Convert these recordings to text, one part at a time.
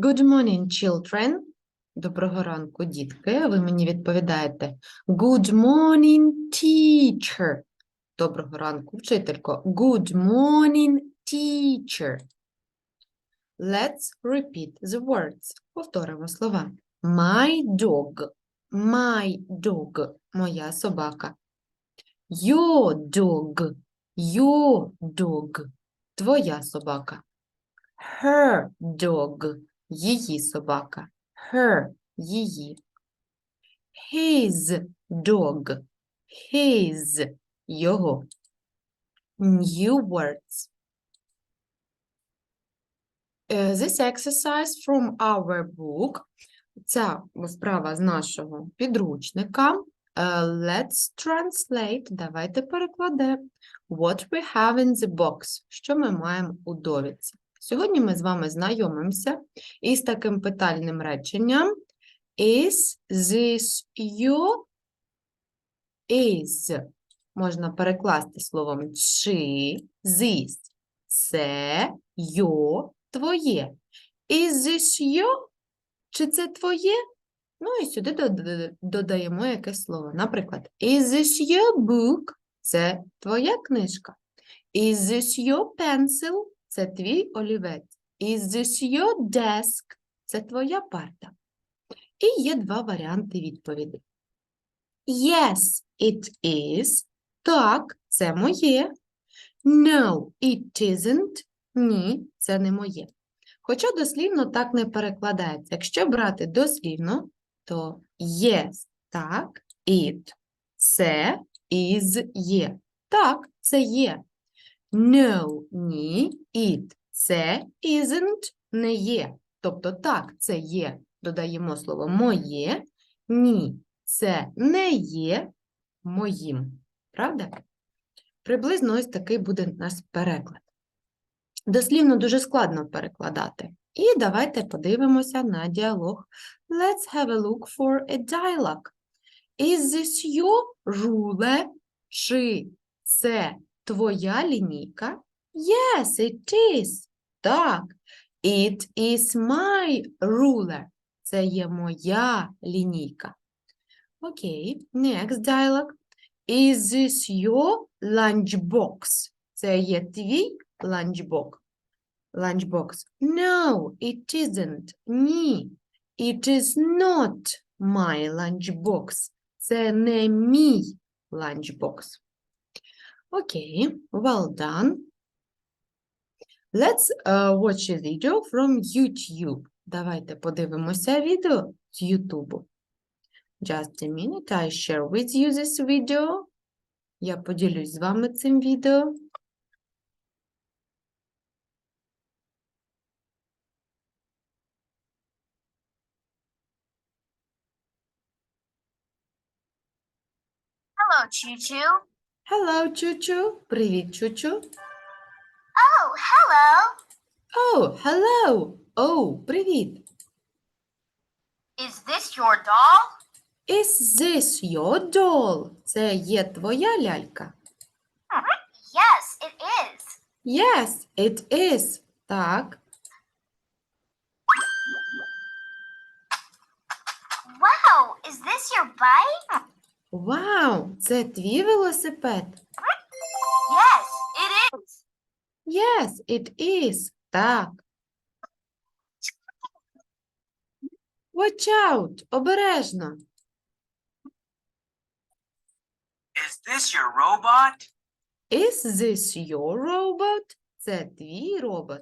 Good morning, children. Доброго ранку, дітки. Ви мені відповідаєте Good morning, teacher. Доброго ранку, вчителько. Good morning, teacher. Let's repeat the words. Повторимо слова. My dog. My dog. Моя собака. Your dog. Your dog. Твоя собака. Her dog. Її собака. Her. Її. His dog. His. Його. New words. Uh, This exercise from our book. Ця вправа з нашого підручника. Uh, Let's translate. Давайте перекладемо. What we have in the box. Що ми маємо у довідці. Сьогодні ми з вами знайомимося із таким питальним реченням. Is this your? Is. Можна перекласти словом чи, this. Це your, твоє. Is this your? Чи це твоє? Ну і сюди додаємо якесь слово. Наприклад, Is this your book? Це твоя книжка. Is this your pencil? Це твій олівець. Is this your desk? Це твоя парта. І є два варіанти відповіді. Yes, it is. Так, це моє. No, it isn't. Ні, це не моє. Хоча дослівно так не перекладається. Якщо брати дослівно, то yes, так, it, це, is, є. Так, це є. No, ні, it, це, isn't, не є. Тобто так, це є. Додаємо слово моє, ні, це не є моїм. Правда? Приблизно ось такий буде наш переклад. Дослівно дуже складно перекладати. І давайте подивимося на діалог. Let's have a look for a dialogue. Is this your ruler? Чи це твоя лінійка? Yes, it is. Так. It is my ruler. Це є моя лінійка. Окей, next dialogue. Is this your lunchbox? Це є твій lunchbox. Lunchbox. No, it isn't. Ні. It is not my lunchbox. Це не мій lunchbox. Окей, well done. Let's uh, watch a video from YouTube. Давайте подивимося відео з YouTube. Just a minute, I share with you this video. Я поділюсь з вами цим відео. Hello, Choo Choo. Hello, Чучу. Привіт, Чучу. Oh, hello. Oh, hello. Oh, привіт. Is this your doll? Is this your doll? Це є твоя лялька? Yes, it is. Yes, it is. Так. Wow, is this your bike? Вау, це твій велосипед? Yes, it is. Yes, it is. Так. Watch out, обережно. Is this your robot? Is this your robot? Це твій робот?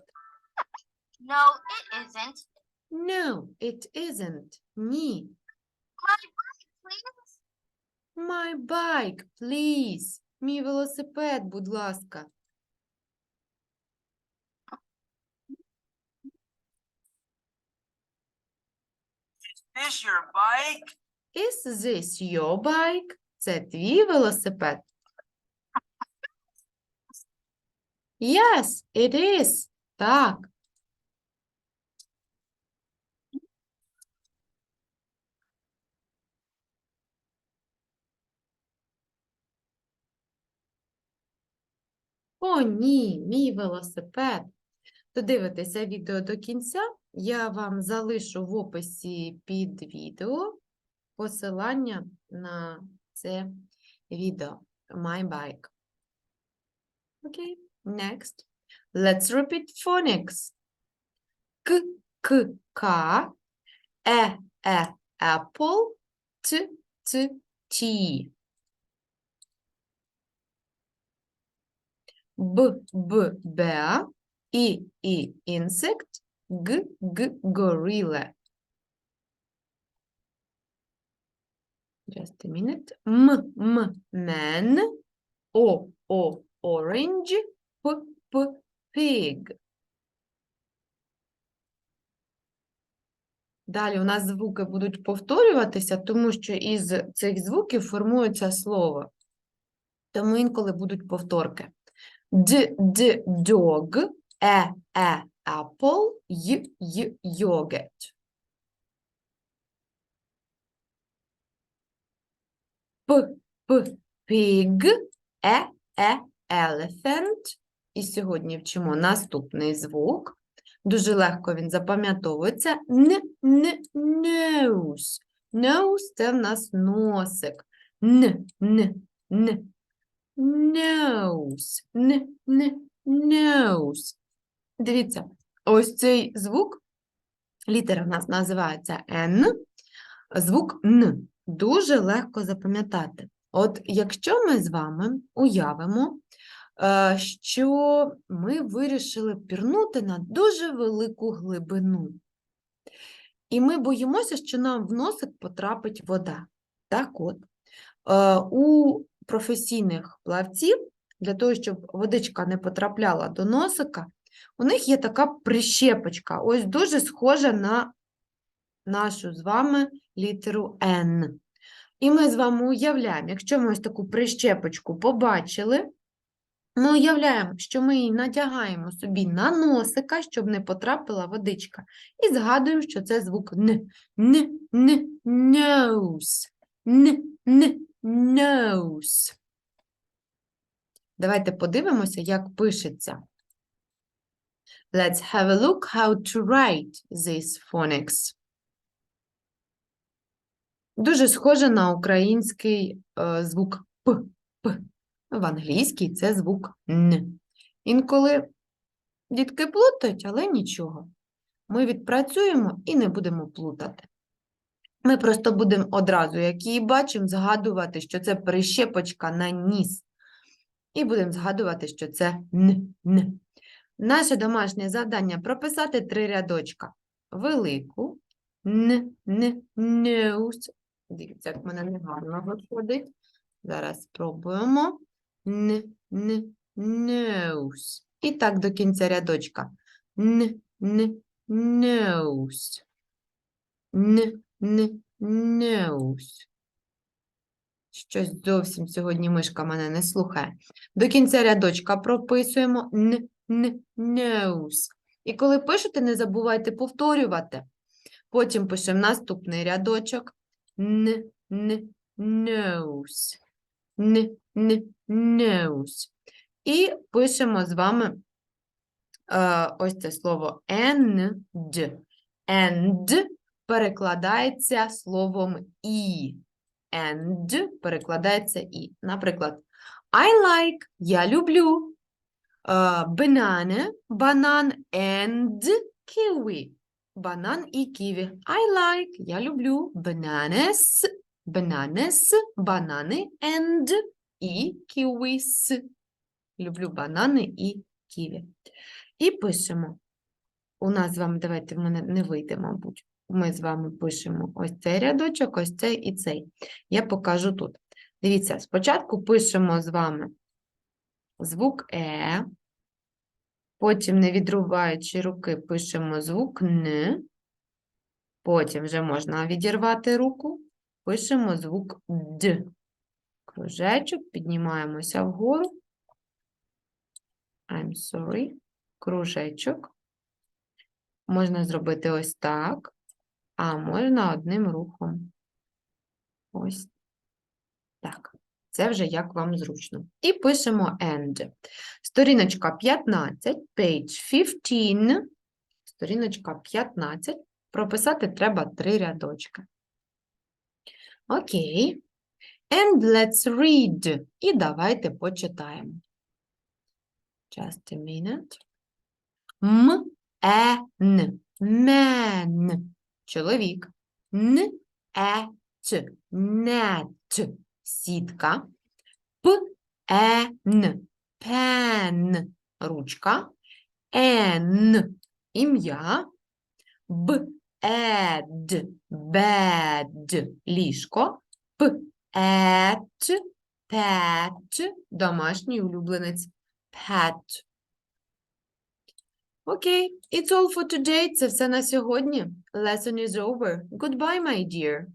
No, it isn't. No, it isn't. Ні. My bike, please. My bike, please. Мій велосипед, будь ласка. This your bike? Is this your bike? Це твій велосипед? Yes, it is. Так. О, ні, мій велосипед. Додивитися відео до кінця Я вам залишу в описі під відео посилання на це відео. My bike. Окей, next. Let's repeat phonics. К, К, К, Е, Е, apple, Т, Т, Ті. Б, Б, bear, І, І, insect, Г, Г, gorilla. Just a minute. М, М, man, О, О, orange, П, П, pig. Далі у нас звуки будуть повторюватися, тому що із цих звуків формується слово. Тому інколи будуть повторки. Д, д, dog, е, е, apple, й, й, yogurt. П, п, pig, е, е, elephant. І сьогодні вчимо наступний звук. Дуже легко він запам'ятовується. Н, н, nose. Nose – це в нас носик. Н, н, н. Nose. Н, н, nose. Дивіться, ось цей звук, літера в нас називається N, звук Н. Дуже легко запам'ятати. От якщо ми з вами уявимо, е, що ми вирішили пірнути на дуже велику глибину. І ми боїмося, що нам в носик потрапить вода. Так от, е, у професійних плавців, для того, щоб водичка не потрапляла до носика, у них є така прищепочка, ось дуже схожа на нашу з вами літеру N. І ми з вами уявляємо, якщо ми ось таку прищепочку побачили, ми уявляємо, що ми її надягаємо собі на носика, щоб не потрапила водичка. І згадуємо, що це звук Н. Н, Н, nose. Н, Н, nose. Давайте подивимося, як пишеться. Let's have a look how to write this phonics. Дуже схоже на український е, звук П, П. В англійській це звук Н. Інколи дітки плутають, але нічого. Ми відпрацюємо і не будемо плутати. Ми просто будемо одразу, як її бачимо, згадувати, що це прищепочка на ніс. І будемо згадувати, що це Н, Н. Наше домашнє завдання прописати три рядочка. Велику, Н, Н, nose. Дивіться, як в мене негарно виходить. Зараз спробуємо. Н, Н, nose. І так до кінця рядочка. Н, Н, nose. Н, Н, nose. Щось зовсім сьогодні мишка мене не слухає. До кінця рядочка прописуємо Н, Н, nose. І коли пишете, не забувайте повторювати. Потім пишемо наступний рядочок. Н, Н, nose. Н, Н, nose. І пишемо з вами е, ось це слово and. And перекладається словом і. And перекладається і. Наприклад, I like – я люблю. е, Banana – банан and kiwi. Банан і ківі. I like – я люблю. Bananas – bananas, банани and і kiwis. Люблю банани і ківі. І пишемо. У нас з вами, давайте в мене не вийде, мабуть. Ми з вами пишемо ось цей рядочок, ось цей і цей. Я покажу тут. Дивіться, спочатку пишемо з вами звук Е, потім, не відрубаючи руки, пишемо звук Н, потім вже можна відірвати руку, пишемо звук Д. Кружечок, піднімаємося вгору. I'm sorry. Кружечок. Можна зробити ось так, а можна одним рухом. Ось так. Це вже як вам зручно. І пишемо end. Сторіночка 15, page 15, Сторіночка 15. Прописати треба три рядочки. Окей. And let's read. І давайте почитаємо. Just a minute. Е, н. Мен. Чоловік. Н, е, т. Нет. Сітка. П, е, н. Пен. Ручка. Н. Ім'я. Б, ед. Бед. Ліжко. П, ет. Пет. Домашній улюбленець. Pet. Окей, it's all for today. Це все на сьогодні. Lesson is over. Goodbye, my dear.